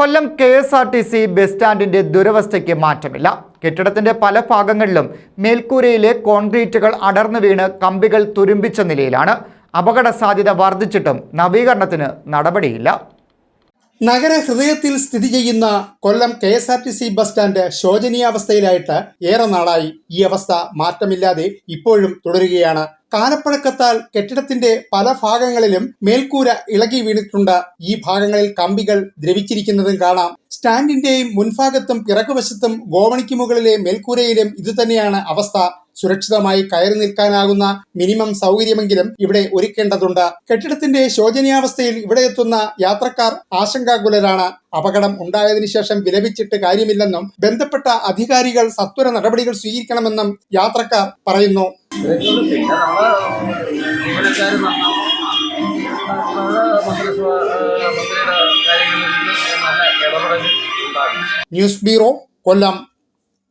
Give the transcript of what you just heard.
Kollam K S R T C bus സ്റ്റാൻഡിന്റെ ദുരവസ്ഥയ്ക്ക് മാറ്റമില്ല. കെട്ടിടത്തിന്റെ പല ഭാഗങ്ങളിലും മേൽക്കൂരയിലെ കോൺക്രീറ്റുകൾ അടർന്നു വീണ് കമ്പികൾ തുരുമ്പിച്ച നിലയിലാണ്. അപകട സാധ്യത വർദ്ധിച്ചിട്ടും നവീകരണത്തിന് നടപടിയില്ല. നഗര ഹൃദയത്തിൽ സ്ഥിതി ചെയ്യുന്ന Kollam K S R T C bus stand ശോചനീയാവസ്ഥയിലായിട്ട് ഏറെ നാളായി. ഈ അവസ്ഥ മാറ്റമില്ലാതെ ഇപ്പോഴും തുടരുകയാണ്. കാലപ്പഴക്കത്താൽ കെട്ടിടത്തിന്റെ പല ഭാഗങ്ങളിലും മേൽക്കൂര ഇളകി വീണിട്ടുണ്ട്. ഈ ഭാഗങ്ങളിൽ കമ്പികൾ ദ്രവിച്ചിരിക്കുന്നതും കാണാം. സ്റ്റാൻഡിന്റെയും മുൻഭാഗത്തും പിറകുവശത്തും ഗോവണിക്ക് മുകളിലെ മേൽക്കൂരയിലും ഇതുതന്നെയാണ് അവസ്ഥ. സുരക്ഷിതമായി കയറി നിൽക്കാനാകുന്ന മിനിമം സൗകര്യമെങ്കിലും ഇവിടെ ഒരുക്കേണ്ടതുണ്ട്. കെട്ടിടത്തിന്റെ ശോചനീയാവസ്ഥയിൽ ഇവിടെ എത്തുന്ന യാത്രക്കാർ ആശങ്കാകുലരാണ്. അപകടം ഉണ്ടായതിനു ശേഷം വിലപിച്ചിട്ട് കാര്യമില്ലെന്നും ബന്ധപ്പെട്ട അധികാരികൾ സത്വര നടപടികൾ സ്വീകരിക്കണമെന്നും യാത്രക്കാർ പറയുന്നു. News bureau Kollam.